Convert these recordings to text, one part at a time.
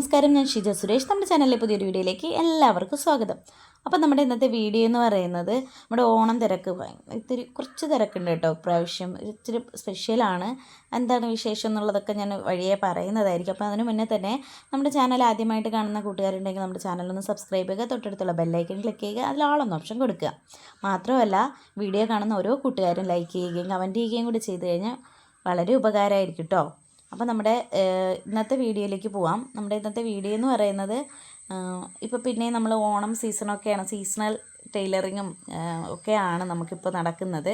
നമസ്കാരം ഞാൻ ഷിജ സുരേഷ്. നമ്മുടെ ചാനലിലെ പുതിയൊരു വീഡിയോയിലേക്ക് എല്ലാവർക്കും സ്വാഗതം. അപ്പോൾ നമ്മുടെ ഇന്നത്തെ വീഡിയോ എന്ന് പറയുന്നത് നമ്മുടെ ഓണം തിരക്ക്. ഇത്തിരി കുറച്ച് തിരക്കുണ്ട് കേട്ടോ. പ്രാവശ്യം ഇത്തിരി സ്പെഷ്യലാണ് എന്താണ് വിശേഷം എന്നുള്ളതൊക്കെ ഞാൻ വഴിയെ പറയുന്നതായിരിക്കും. അപ്പോൾ അതിന് മുന്നേ തന്നെ നമ്മുടെ ചാനൽ ആദ്യമായിട്ട് കാണുന്ന കൂട്ടുകാരുണ്ടെങ്കിൽ നമ്മുടെ ചാനലൊന്ന് സബ്സ്ക്രൈബ് ചെയ്യുക തൊട്ടടുത്തുള്ള ബെല്ലൈക്കൺ ക്ലിക്ക് ചെയ്യുക അതിൽ ആളൊന്ന് ഓപ്ഷൻ കൊടുക്കുക. മാത്രമല്ല വീഡിയോ കാണുന്ന ഓരോ കൂട്ടുകാരും ലൈക്ക് ചെയ്യുകയും കമന്റ് ചെയ്യുകയും കൂടി ചെയ്ത് കഴിഞ്ഞാൽ വളരെ ഉപകാരമായിരിക്കും കേട്ടോ. അപ്പോൾ നമ്മുടെ ഇന്നത്തെ വീഡിയോയിലേക്ക് പോവാം. നമ്മുടെ ഇന്നത്തെ വീഡിയോ എന്ന് പറയുന്നത് ഇപ്പോൾ പിന്നെ നമ്മൾ ഓണം സീസണൊക്കെയാണ് സീസണൽ ടൈലറിങ്ങും ഒക്കെയാണ് നമുക്കിപ്പോൾ നടക്കുന്നത്.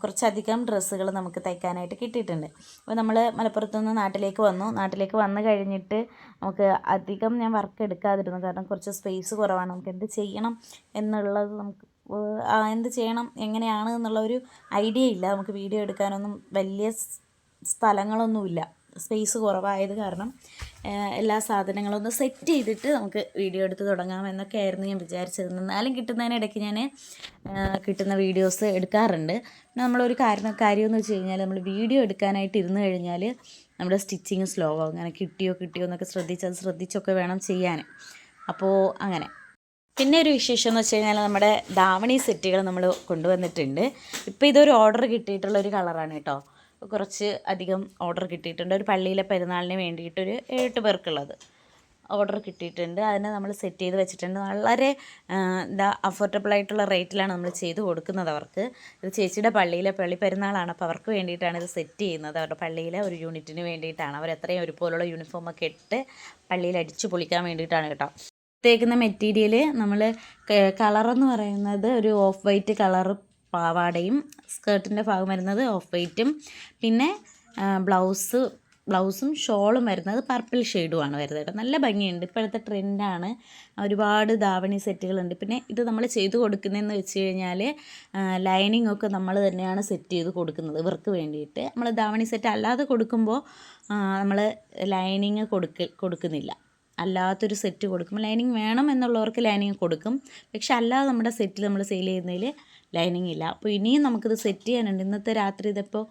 കുറച്ചധികം ഡ്രസ്സുകൾ നമുക്ക് തയ്ക്കാനായിട്ട് കിട്ടിയിട്ടുണ്ട്. അപ്പോൾ നമ്മൾ മലപ്പുറത്ത് നിന്ന് നാട്ടിലേക്ക് വന്നു. നാട്ടിലേക്ക് വന്നു കഴിഞ്ഞിട്ട് നമുക്ക് അധികം ഞാൻ വർക്ക് എടുക്കാതിരുന്നു. കാരണം കുറച്ച് സ്പേസ് കുറവാണ്. നമുക്ക് എന്ത് ചെയ്യണം എന്നുള്ളത് നമുക്ക് എന്ത് ചെയ്യണം എങ്ങനെയാണ് എന്നുള്ള ഒരു ഐഡിയ ഇല്ല. നമുക്ക് വീഡിയോ എടുക്കാനൊന്നും വലിയ സ്ഥലങ്ങളൊന്നുമില്ല. സ്പേസ് കുറവായത് കാരണം എല്ലാ സാധനങ്ങളും ഒന്ന് സെറ്റ് ചെയ്തിട്ട് നമുക്ക് വീഡിയോ എടുത്ത് തുടങ്ങാം എന്നൊക്കെ ആയിരുന്നു ഞാൻ വിചാരിച്ചത്. എന്നാലും കിട്ടുന്നതിനിടയ്ക്ക് ഞാൻ കിട്ടുന്ന വീഡിയോസ് എടുക്കാറുണ്ട്. പിന്നെ നമ്മളൊരു കാരണം കാര്യം എന്ന് വെച്ച് കഴിഞ്ഞാൽ നമ്മൾ വീഡിയോ എടുക്കാനായിട്ട് ഇരുന്ന് കഴിഞ്ഞാൽ നമ്മുടെ സ്റ്റിച്ചിങ് സ്ലോ ആകും അങ്ങനെ കിട്ടിയോ കിട്ടിയോ എന്നൊക്കെ ശ്രദ്ധിച്ച് അത് ശ്രദ്ധിച്ചൊക്കെ വേണം ചെയ്യാൻ അപ്പോൾ അങ്ങനെ. പിന്നെ ഒരു വിശേഷം എന്ന് വെച്ച് കഴിഞ്ഞാൽ നമ്മുടെ ദാവണി സെറ്റുകൾ നമ്മൾ കൊണ്ടുവന്നിട്ടുണ്ട്. ഇപ്പോൾ ഇതൊരു ഓർഡർ കിട്ടിയിട്ടുള്ള ഒരു കളറാണ് കേട്ടോ. കുറച്ച് അധികം ഓർഡർ കിട്ടിയിട്ടുണ്ട്. ഒരു പള്ളിയിലെ പെരുന്നാളിന് വേണ്ടിയിട്ടൊരു ഏഴെട്ട് പേർക്കുള്ളത് ഓർഡർ കിട്ടിയിട്ടുണ്ട്. അതിനെ നമ്മൾ സെറ്റ് ചെയ്ത് വെച്ചിട്ടുണ്ട്. വളരെ എന്താ അഫോർഡബിൾ ആയിട്ടുള്ള റേറ്റിലാണ് നമ്മൾ ചെയ്ത് കൊടുക്കുന്നത് അവർക്ക്. ഇത് ചേച്ചിയുടെ പള്ളിയിലെ പള്ളി പെരുന്നാളാണ്. അപ്പോൾ അവർക്ക് വേണ്ടിയിട്ടാണ് ഇത് സെറ്റ് ചെയ്യുന്നത്. അവരുടെ പള്ളിയിലെ ഒരു യൂണിറ്റിന് വേണ്ടിയിട്ടാണ്. അവർ എത്രയും ഒരുപോലുള്ള യൂണിഫോമൊക്കെ ഇട്ട് പള്ളിയിൽ അടിച്ചു പൊളിക്കാൻ വേണ്ടിയിട്ടാണ് കേട്ടോ. തേക്കുന്ന മെറ്റീരിയൽ നമ്മൾ കളറെന്ന് പറയുന്നത് ഒരു ഓഫ് വൈറ്റ് കളർ പാവാടയും സ്കേർട്ടിന്റെ ഭാഗം വരുന്നത് ഓഫ് വൈറ്റും. പിന്നെ ബ്ലൗസ് ബ്ലൗസും ഷോളും വരുന്നത് പർപ്പിൾ ഷെയ്ഡുമാണ് വരുന്നത് കേട്ടോ. നല്ല ഭംഗിയുണ്ട്. ഇപ്പോഴത്തെ ട്രെൻഡാണ്. ഒരുപാട് ധാവണി സെറ്റുകളുണ്ട്. പിന്നെ ഇത് നമ്മൾ ചെയ്ത് കൊടുക്കുന്നതെന്ന് വെച്ച് കഴിഞ്ഞാൽ ലൈനിങ് ഒക്കെ നമ്മൾ തന്നെയാണ് സെറ്റ് ചെയ്ത് കൊടുക്കുന്നത് ഇവർക്ക് വേണ്ടിയിട്ട്. നമ്മൾ ധാവണി സെറ്റ് അല്ലാതെ കൊടുക്കുമ്പോൾ നമ്മൾ ലൈനിങ് കൊടുക്ക കൊടുക്കുന്നില്ല. അല്ലാത്തൊരു സെറ്റ് കൊടുക്കും ലൈനിങ് വേണം എന്നുള്ളവർക്ക് ലൈനിങ് കൊടുക്കും. പക്ഷെ അല്ലാതെ നമ്മുടെ സെറ്റിൽ നമ്മൾ സെയിൽ ചെയ്യുന്നതിൽ ലൈനിങ് ഇല്ല. അപ്പോൾ ഇനിയും നമുക്കിത് സെറ്റ് ചെയ്യാനുണ്ട്. ഇന്നത്തെ രാത്രി ഇതിപ്പോൾ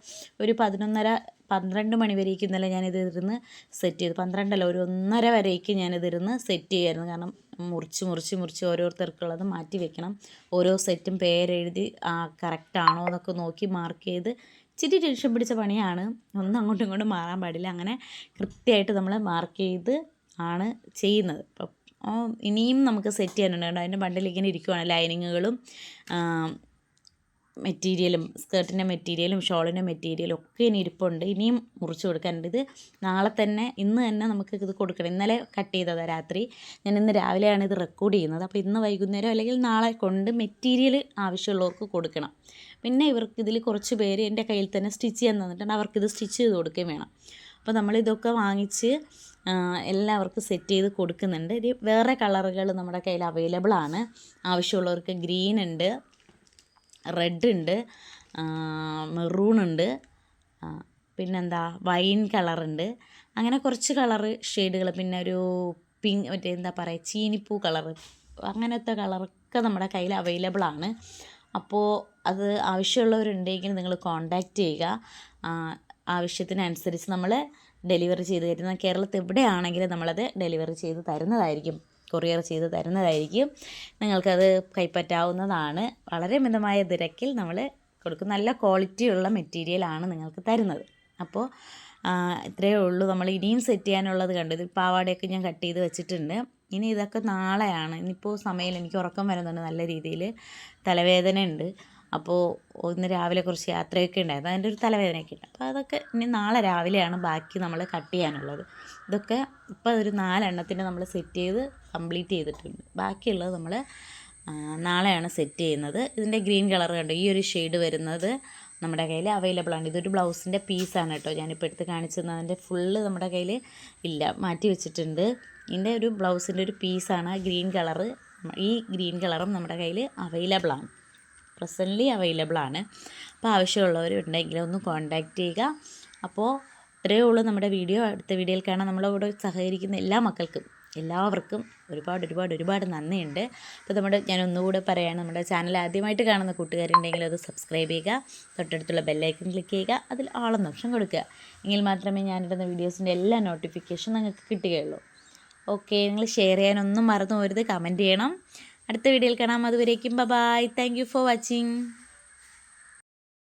ഒരു പതിനൊന്നര പന്ത്രണ്ട് മണി വരേക്കും ഇന്നലെ ഞാനിത് ഇരുന്ന് സെറ്റ് ചെയ്തു. പന്ത്രണ്ടല്ല ഒരു ഒന്നര വരേക്കും ഞാനിതിരുന്ന് സെറ്റ് ചെയ്യായിരുന്നു. കാരണം മുറിച്ച് മുറിച്ച് മുറിച്ച് ഓരോരുത്തർക്കുള്ളത് മാറ്റി വെക്കണം. ഓരോ സെറ്റും പേരെഴുതി കറക്റ്റാണോ എന്നൊക്കെ നോക്കി മാർക്ക് ചെയ്ത് ഇച്ചിരി ടെൻഷൻ പിടിച്ച പണിയാണ്. ഒന്നും അങ്ങോട്ടും ഇങ്ങോട്ടും മാറാൻ പാടില്ല. അങ്ങനെ കൃത്യമായിട്ട് നമ്മൾ മാർക്ക് ചെയ്ത് ആണ് ചെയ്യുന്നത്. ഇനിയും നമുക്ക് സെറ്റ് ചെയ്യാനുണ്ട്. അതിന്റെ ബണ്ടിൽ ഇങ്ങനെ ഇരിക്കുവാണ്. ലൈനിങ്ങുകളും മെറ്റീരിയലും സ്കേർട്ടിന്റെ മെറ്റീരിയലും ഷോളിന്റെ മെറ്റീരിയലും ഒക്കെ ഇനി ഇരിപ്പുണ്ട്. ഇനിയും മുറിച്ച് കൊടുക്കാനുണ്ട്. ഇത് നാളെ തന്നെ ഇന്ന് തന്നെ നമുക്ക് ഇത് കൊടുക്കണം. ഇന്നലെ കട്ട് ചെയ്തതാണ് രാത്രി. ഞാൻ ഇന്ന് രാവിലെയാണ് ഇത് റെക്കോർഡ് ചെയ്യുന്നത്. അപ്പോൾ ഇന്ന് വൈകുന്നേരം അല്ലെങ്കിൽ നാളെ കൊണ്ട് മെറ്റീരിയൽ ആവശ്യമുള്ളവർക്ക് കൊടുക്കണം. പിന്നെ ഇവർക്ക് ഇതിൽ കുറച്ച് പേര് എന്റെ കയ്യിൽ തന്നെ സ്റ്റിച്ച് ചെയ്യാൻ തന്നിട്ടുണ്ട്. ഇത് സ്റ്റിച്ച് ചെയ്ത് കൊടുക്കുകയും വേണം. അപ്പോൾ നമ്മളിതൊക്കെ വാങ്ങിച്ച് എല്ലാവർക്കും സെറ്റ് ചെയ്ത് കൊടുക്കുന്നുണ്ട്. ഇത് വേറെ കളറുകൾ നമ്മുടെ കയ്യിൽ അവൈലബിൾ ആണ്. ആവശ്യമുള്ളവർക്ക് ഗ്രീൻ ഉണ്ട്. റെഡ് ഉണ്ട്. മെറൂൺ ഉണ്ട്. പിന്നെന്താ? വൈൻ കളറുണ്ട് അങ്ങനെ കുറച്ച് കളറ് ഷെയ്ഡുകൾ പിന്നെ ഒരു പിങ്ക് മറ്റേ എന്താ പറയുക ചീനിപ്പൂ കളറ് അങ്ങനത്തെ കളറൊക്കെ നമ്മുടെ കയ്യിൽ അവൈലബിൾ ആണ്. അപ്പോൾ അത് ആവശ്യമുള്ളവരുണ്ടെങ്കിൽ നിങ്ങൾ കോണ്ടാക്റ്റ് ചെയ്യുക. ആവശ്യത്തിനനുസരിച്ച് നമ്മൾ ഡെലിവറി ചെയ്ത് തരുന്ന കേരളത്തിൽ എവിടെയാണെങ്കിലും നമ്മളത് ഡെലിവറി ചെയ്ത് തരുന്നതായിരിക്കും. കൊറിയർ ചെയ്ത് തരുന്നതായിരിക്കും. നിങ്ങൾക്കത് കൈപ്പറ്റാവുന്നതാണ്. വളരെ മിതമായ നിരക്കിൽ നമ്മൾ കൊടുക്കും. നല്ല ക്വാളിറ്റിയുള്ള മെറ്റീരിയലാണ് നിങ്ങൾക്ക് തരുന്നത്. അപ്പോൾ ഇത്രയേ ഉള്ളൂ. നമ്മൾ ഇനിയും സെറ്റ് ചെയ്യാനുള്ളത് കണ്ടു. ഇത് പാവാടയൊക്കെ ഞാൻ കട്ട് ചെയ്ത് വെച്ചിട്ടുണ്ട്. ഇനി ഇതൊക്കെ നാളെയാണ്. ഇനിയിപ്പോൾ സമയം എനിക്ക് ഉറക്കം വരുന്നുണ്ട്. നല്ല രീതിയിൽ തലവേദന ഉണ്ട് അപ്പോൾ ഇന്ന് രാവിലെ കുറച്ച് യാത്രയൊക്കെ ഉണ്ടായിരുന്നു. അതിന്റെ ഒരു തലവേദനയൊക്കെ ഉണ്ട്. അപ്പോൾ അതൊക്കെ ഇനി നാളെ രാവിലെയാണ് ബാക്കി നമ്മൾ കട്ട് ചെയ്യാനുള്ളത്. ഇതൊക്കെ ഇപ്പോൾ ഒരു നാലെണ്ണത്തിന് നമ്മൾ സെറ്റ് ചെയ്ത് കംപ്ലീറ്റ് ചെയ്തിട്ടുണ്ട്. ബാക്കിയുള്ളത് നമ്മൾ നാളെയാണ് സെറ്റ് ചെയ്യുന്നത്. ഇതിന്റെ ഗ്രീൻ കളർ കണ്ടോ? ഈ ഒരു ഷെയ്ഡ് വരുന്നത് നമ്മുടെ കയ്യിൽ അവൈലബിൾ ആണ്. ഇതൊരു ബ്ലൗസിന്റെ പീസാണ് കേട്ടോ. ഞാനിപ്പോൾ എടുത്ത് കാണിച്ചിരുന്നത് അതിന്റെ ഫുള്ള് നമ്മുടെ കയ്യിൽ ഇല്ല മാറ്റി വെച്ചിട്ടുണ്ട്. ഇതിന്റെ ഒരു ബ്ലൗസിന്റെ ഒരു പീസാണ് ഗ്രീൻ കളറ്. ഈ ഗ്രീൻ കളറും നമ്മുടെ കയ്യിൽ അവൈലബിൾ ആണ്. പ്രസന്റ്ലി അവൈലബിൾ ആണ്. അപ്പോൾ ആവശ്യമുള്ളവരുണ്ടെങ്കിൽ ഒന്ന് കോൺടാക്റ്റ് ചെയ്യുക. അപ്പോൾ ഇത്രയേ ഉള്ളൂ നമ്മുടെ വീഡിയോ അടുത്ത വീഡിയോയിൽ കാണാൻ നമ്മളോട് സഹകരിക്കുന്ന എല്ലാ മക്കൾക്കും എല്ലാവർക്കും ഒരുപാട് ഒരുപാട് ഒരുപാട് നന്ദിയുണ്ട്. അപ്പോൾ നമ്മുടെ ഞാൻ ഒന്നുകൂടെ പറയുകയാണ് നമ്മുടെ ചാനൽ ആദ്യമായിട്ട് കാണുന്ന കൂട്ടുകാരുണ്ടെങ്കിൽ അത് സബ്സ്ക്രൈബ് ചെയ്യുക. തൊട്ടടുത്തുള്ള ബെല്ലൈക്കൺ ക്ലിക്ക് ചെയ്യുക. അതിൽ ആളെന്ന ഓപ്ഷൻ കൊടുക്കുക. എങ്കിൽ മാത്രമേ ഞാനിടുന്ന വീഡിയോസിന്റെ എല്ലാ നോട്ടിഫിക്കേഷൻ നിങ്ങൾക്ക് കിട്ടുകയുള്ളൂ. ഓക്കെ നിങ്ങൾ ഷെയർ ചെയ്യാനൊന്നും മറന്നു പോരുത്. കമന്റ് ചെയ്യണം. അടുത്ത വീഡിയോയിൽ കാണാം. അതുവരേക്കും bye thank you for watching